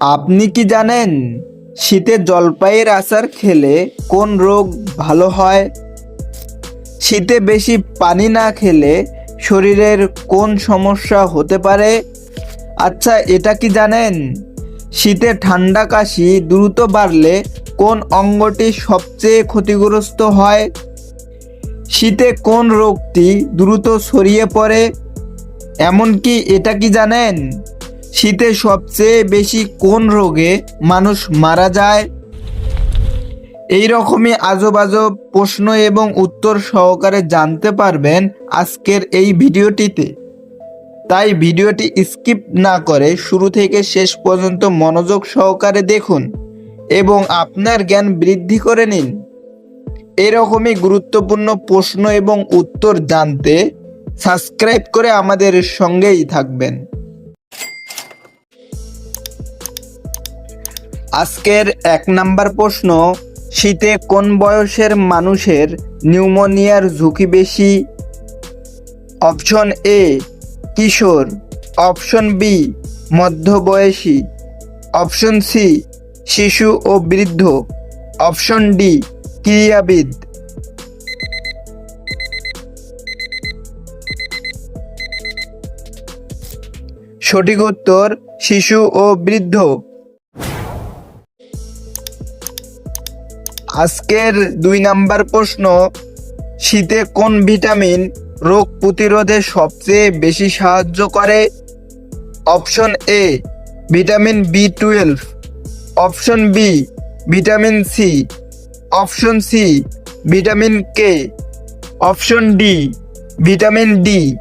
আপনি কি জানেন শীতে জলপাইয়ের আচার খেলে কোন রোগ ভালো হয়? শীতে বেশি পানি না খেলে শরীরের কোন সমস্যা হতে পারে? আচ্ছা এটা কি জানেন? শীতে ঠান্ডা কাশি দ্রুত বাড়লে কোন অঙ্গটি সবচেয়ে ক্ষতিগ্রস্ত হয়? শীতে কোন রোগটি দ্রুত ছড়িয়ে পড়ে? এমনকি এটা কি জানেন? শীতে সবচেয়ে বেশি কোন রোগে মানুষ মারা যায়? এই রকমই আজব আজব প্রশ্ন এবং উত্তর সহকারে জানতে পারবেন আজকের এই ভিডিওটিতে। তাই ভিডিওটি স্কিপ না করে শুরু থেকে শেষ পর্যন্ত মনোযোগ সহকারে দেখুন এবং আপনার জ্ঞান বৃদ্ধি করে নিন। এরকমই গুরুত্বপূর্ণ প্রশ্ন এবং উত্তর জানতে সাবস্ক্রাইব করে আমাদের সঙ্গেই থাকবেন। আজকের এক নাম্বার প্রশ্ন, শীতে কোন বয়সের মানুষের নিউমোনিয়ার ঝুঁকি বেশি? অপশন এ, কিশোর। অপশন বি, মধ্যবয়সী। অপশন সি, শিশু ও বৃদ্ধ। অপশন ডি, ক্রীড়াবিদ। সঠিক উত্তর, শিশু ও বৃদ্ধ। আজকের দুই নাম্বার প্রশ্ন, শীতে কোন ভিটামিন রোগ প্রতিরোধে সবচেয়ে বেশি সাহায্য করে? Option A, vitamin B twelve. Option B, vitamin C. Option C, vitamin K. Option D, vitamin D.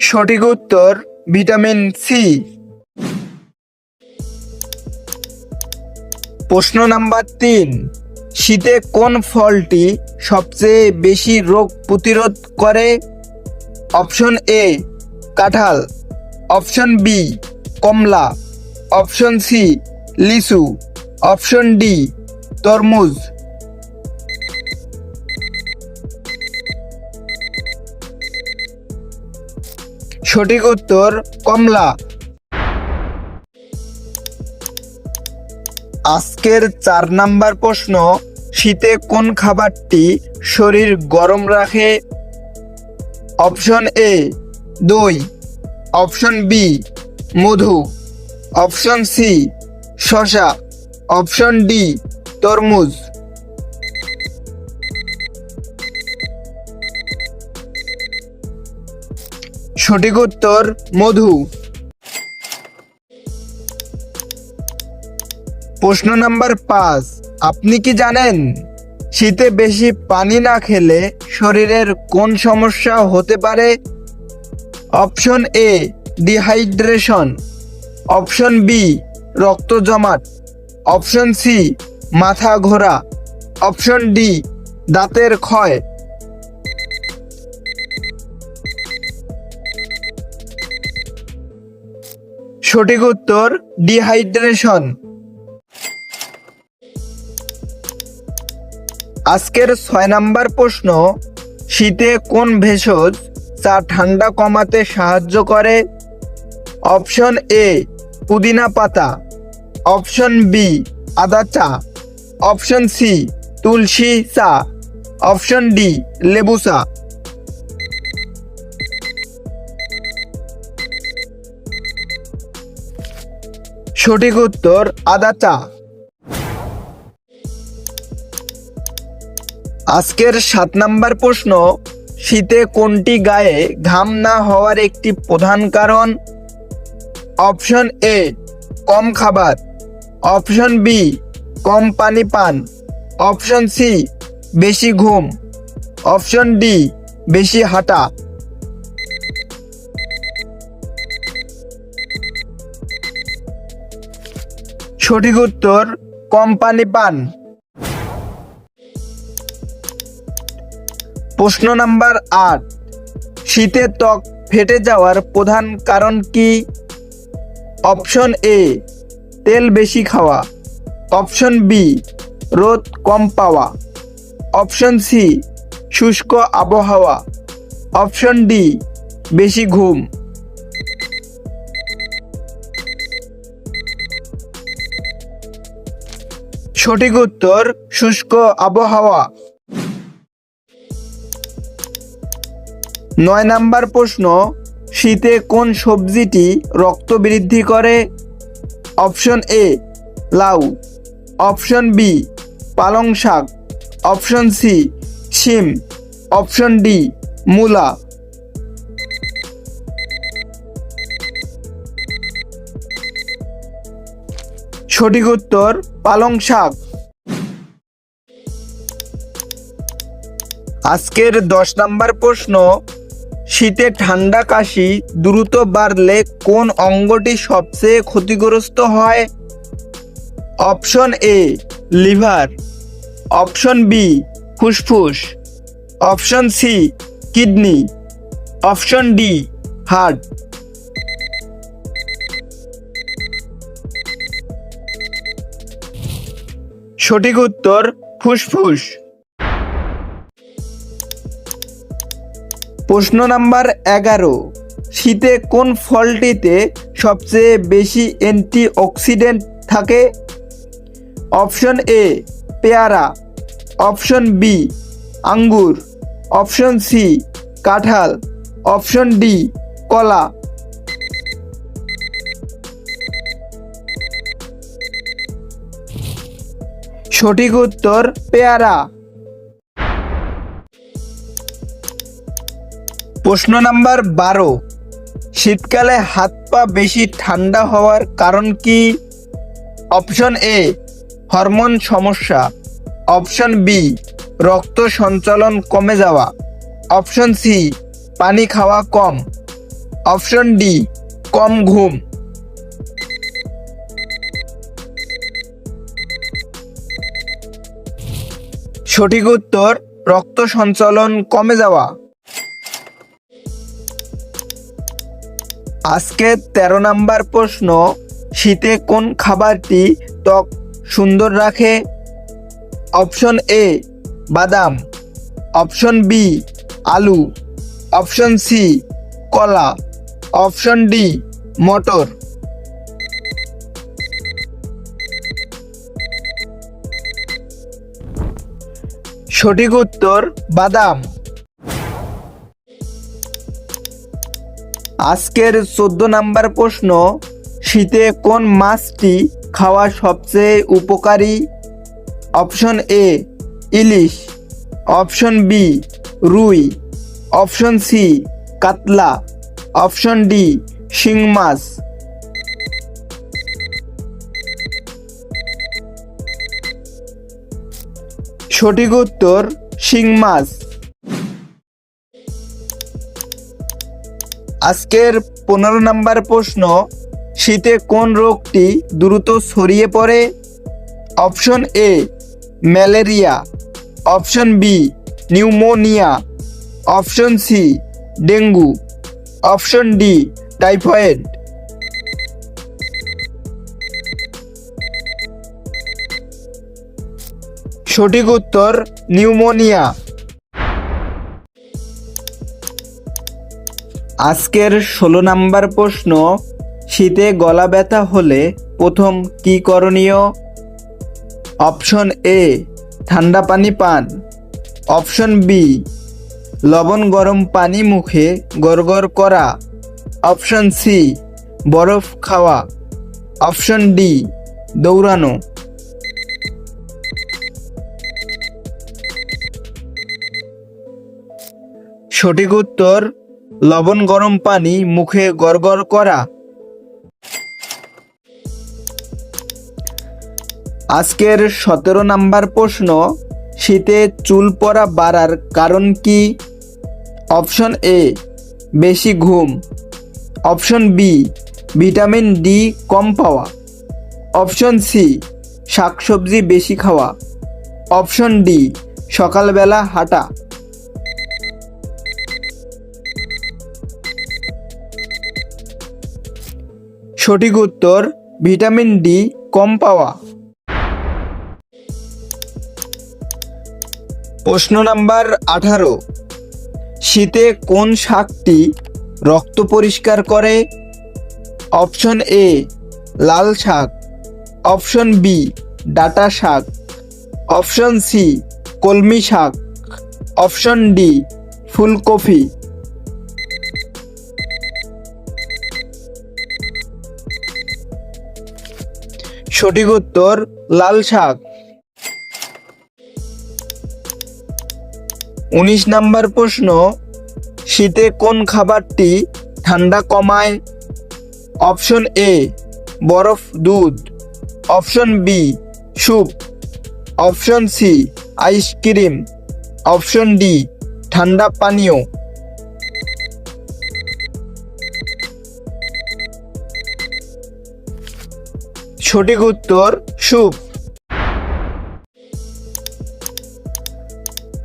সঠিক উত্তর, ভিটামিন সি। প্রশ্ন নাম্বার তিন, শীতে কোন ফলটি সবচেয়ে বেশি রোগ প্রতিরোধ করে? অপশন এ, কাঁঠাল। অপশন বি, কমলা। অপশন সি, লিচু। অপশন ডি, তরমুজ। সঠিক উত্তর, কমলা। আজকের চার নাম্বার প্রশ্ন, শীতে কোন খাবারটি শরীর গরম রাখে? অপশন এ, দই। অপশন বি, মধু। অপশন সি শশা অপশন ডি, তরমুজ। সঠিক উত্তর মধু। প্রশ্ন নাম্বার পাঁচ, আপনি কি জানেন শীতে বেশি পানি না খেলে শরীরের কোন সমস্যা হতে পারে? Option A, dehydration. Option B, রক্ত জমাট। অপশন সি, মাথা ঘোরা। অপশন ডি, দাঁতের ক্ষয়। সঠিক উত্তর, ডিহাইড্রেশন। আজকের ছয় নাম্বার প্রশ্ন, শীতে কোন ভেষজ চা ঠান্ডা কমাতে সাহায্য করে? অপশন এ, পুদিনা পাতা। অপশন বি আদা চা। অপশন সি তুলসী চা। অপশন ডি লেবু চা। সঠিক উত্তর, আদা চা। আজকের সাত নাম্বার প্রশ্ন, শীতে কোনটি গায়ে ঘাম না হওয়ার একটি প্রধান কারণ? অপশন এ, কম খাবার। অপশন বি, কম পানি পান। অপশন সি, বেশি ঘুম। অপশন ডি, বেশি হাঁটা। সঠিক উত্তর, কম পানি পান। প্রশ্ন নাম্বার আট। শীতে ত্বক ফেটে যাওয়ার প্রধান কারণ কি? অপশন এ, তেল বেশি খাওয়া। অপশন বি, রোদ কম পাওয়া। অপশন সি, শুষ্ক আবহাওয়া। অপশন ডি, বেশি ঘুম। সঠিক উত্তর, শুষ্ক আবহাওয়া। নয় নাম্বার প্রশ্ন, শীতে কোন সবজিটি রক্ত বৃদ্ধি করে? অপশন এ, লাউ। অপশন বি, পালং শাক। অপশন সি, শিম। অপশন ডি, মূলা। সঠিক উত্তর, পালং শাক। আজকের দশ নাম্বার প্রশ্ন শীতে ঠান্ডা কাশি দ্রুত বাড়লে কোন অঙ্গটি সবচেয়ে ক্ষতিগ্রস্ত হয়? Option A, liver. Option B, ফুসফুস। Option C, kidney. Option D, heart. সঠিক উত্তর, ফুসফুস। প্রশ্ন নাম্বার এগারো। শীতে কোন ফলটিতে সবচেয়ে বেশি অ্যান্টিঅক্সিডেন্ট থাকে? অপশন এ, পেয়ারা। অপশন বি, আঙ্গুর। অপশন সি, কাঁঠাল। অপশন ডি, কলা। সঠিক উত্তর, পেয়ারা। প্রশ্ন নাম্বার বারো। শীতকালে হাত পা বেশি ঠান্ডা হওয়ার কারণ কি? অপশন এ, হরমোন সমস্যা। অপশন বি, রক্ত সঞ্চালন কমে যাওয়া। অপশন সি, পানি খাওয়া কম। অপশন ডি, কম ঘুম। সঠিক উত্তর, রক্ত সঞ্চালন কমে যাওয়া। আজকে ১৩ নাম্বার প্রশ্ন, শীতে কোন খাবারটি ত্বক সুন্দর রাখে? অপশন এ, বাদাম। অপশন বি, আলু। অপশন সি, কলা। অপশন ডি, মটর। সঠিক উত্তর, বাদাম। আজকের চোদ্দ নাম্বার প্রশ্ন, শীতে কোন মাছটি খাওয়া সবচেয়ে উপকারী? অপশন এ, ইলিশ। অপশন বি, রুই। অপশন সি, কাতলা। অপশন ডি, শিং মাছ। সঠিক উত্তর, শিং মাছ। আজকের পনেরো নাম্বার প্রশ্ন, শীতে কোন রোগটি দ্রুত ছড়িয়ে পড়ে? Option A malaria. Option B pneumonia. Option C dengue. Option D typhoid. সঠিক উত্তর, নিউমোনিয়া। আজকের ষোলো নাম্বার প্রশ্ন, শীতে গলা ব্যথা হলে প্রথম কি করণীয়? অপশন এ, ঠান্ডা পানি পান। অপশন বি, লবণ গরম পানি মুখে গড়গড় করা। অপশন সি, বরফ খাওয়া। অপশন ডি, দৌড়ানো। সঠিক উত্তর লবণ গরম পানি মুখে গড়গড় করা। আজকের সতেরো নাম্বার প্রশ্ন, শীতে চুল পড়া বাড়ার কারণ কি? অপশন এ, বেশি ঘুম। অপশন বি, ভিটামিন ডি কম পাওয়া। অপশন সি, শাকসবজি বেশি খাওয়া। অপশন ডি, সকালবেলা হাঁটা। সঠিক উত্তর ভিটামিন ডি কম পাওয়া। প্রশ্ন নাম্বার আঠারো। শীতে কোন শাকটি রক্ত পরিষ্কার করে? অপশন এ, লাল শাক। অপশন বি, ডাটা শাক। অপশন সি, কলমি শাক। অপশন ডি, ফুলকপি। সঠিক উত্তর, লাল শাক। উনিশ নাম্বার প্রশ্ন, শীতে কোন খাবারটি ঠান্ডা কমায়? অপশন এ, বরফ, দুধ। Option B, soup. Option C, ice cream. Option D, ঠান্ডা পানীয়। সঠিক উত্তর স্যুপ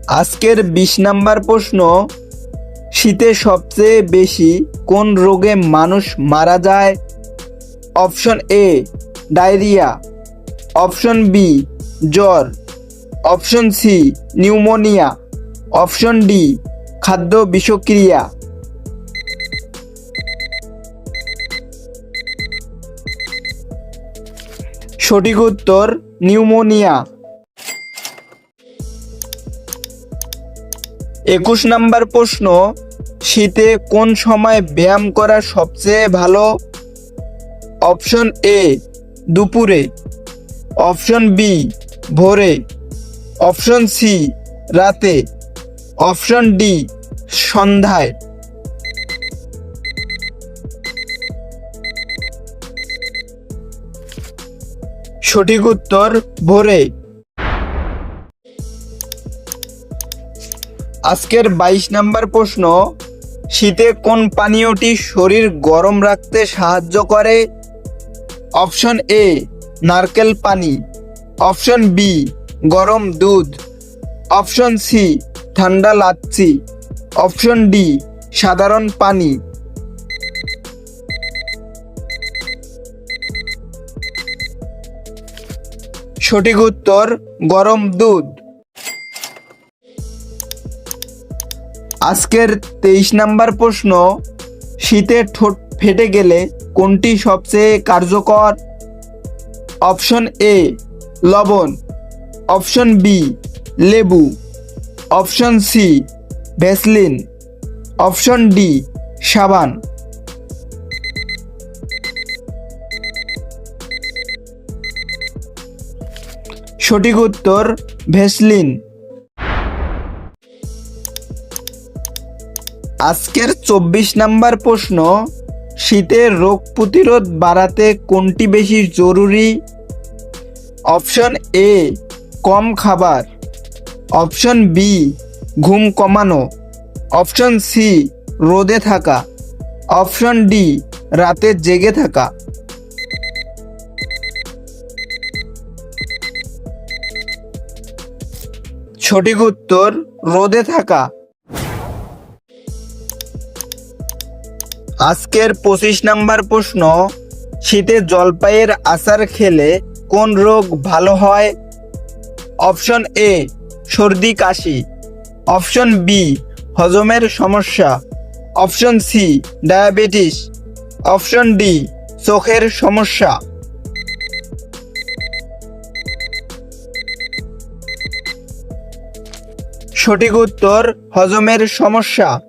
আজকের বিশ নাম্বার প্রশ্ন, শীতে সবচেয়ে বেশি কোন রোগে মানুষ মারা যায়? Option A, diarrhoea. Option B, জ্বর। Option C, pneumonia. Option D, খাদ্য বিষক্রিয়া। সঠিক উত্তর, নিউমোনিয়া। একুশ নাম্বার প্রশ্ন, শীতে কোন সময় ব্যায়াম করা সবচেয়ে ভালো? অপশন এ, দুপুরে। অপশন বি, ভোরে। অপশন সি, রাতে। অপশন ডি, সন্ধ্যায়। সঠিক উত্তর ভোরে। আজকের বাইশ নাম্বার প্রশ্ন, শীতে কোন পানীয়টি শরীর গরম রাখতে সাহায্য করে? অপশন এ, নারকেল পানি। অপশন বি, গরম দুধ। অপশন সি, ঠান্ডা লাচ্ছি। অপশন ডি, সাধারণ পানি। সঠিক উত্তর, গরম দুধ। আজকের তেইশ নাম্বার প্রশ্ন, শীতে ঠোঁট ফেটে গেলে কোনটি সবচেয়ে কার্যকর? অপশন এ, লবণ। অপশন বি, লেবু। Option C, Vaseline. Option D, সাবান। সঠিক উত্তর ভেসলিন। আজকের চব্বিশ নাম্বার প্রশ্ন, শীতের রোগ প্রতিরোধ বাড়াতে কোনটি বেশি জরুরি? অপশন এ, কম খাবার। অপশন বি, ঘুম কমানো। অপশন সি, রোদে থাকা। অপশন ডি, রাতে জেগে থাকা। সঠিক উত্তর রোদে থাকা। আজকের পঁচিশ নাম্বার প্রশ্ন, শীতে জলপাইয়ের আচার খেলে কোন রোগ ভালো হয়? অপশন এ, সর্দি কাশি। অপশন বি হজমের সমস্যা। Option C diabetes. Option D চোখের সমস্যা। সঠিক উত্তর হজমের সমস্যা।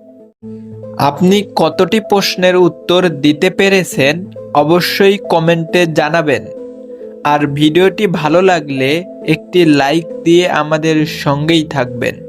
আপনি কতটি প্রশ্নের উত্তর দিতে পেরেছেন অবশ্যই কমেন্টে জানাবেন। আর ভিডিওটি ভালো লাগলে একটি লাইক দিয়ে আমাদের সঙ্গেই থাকবেন।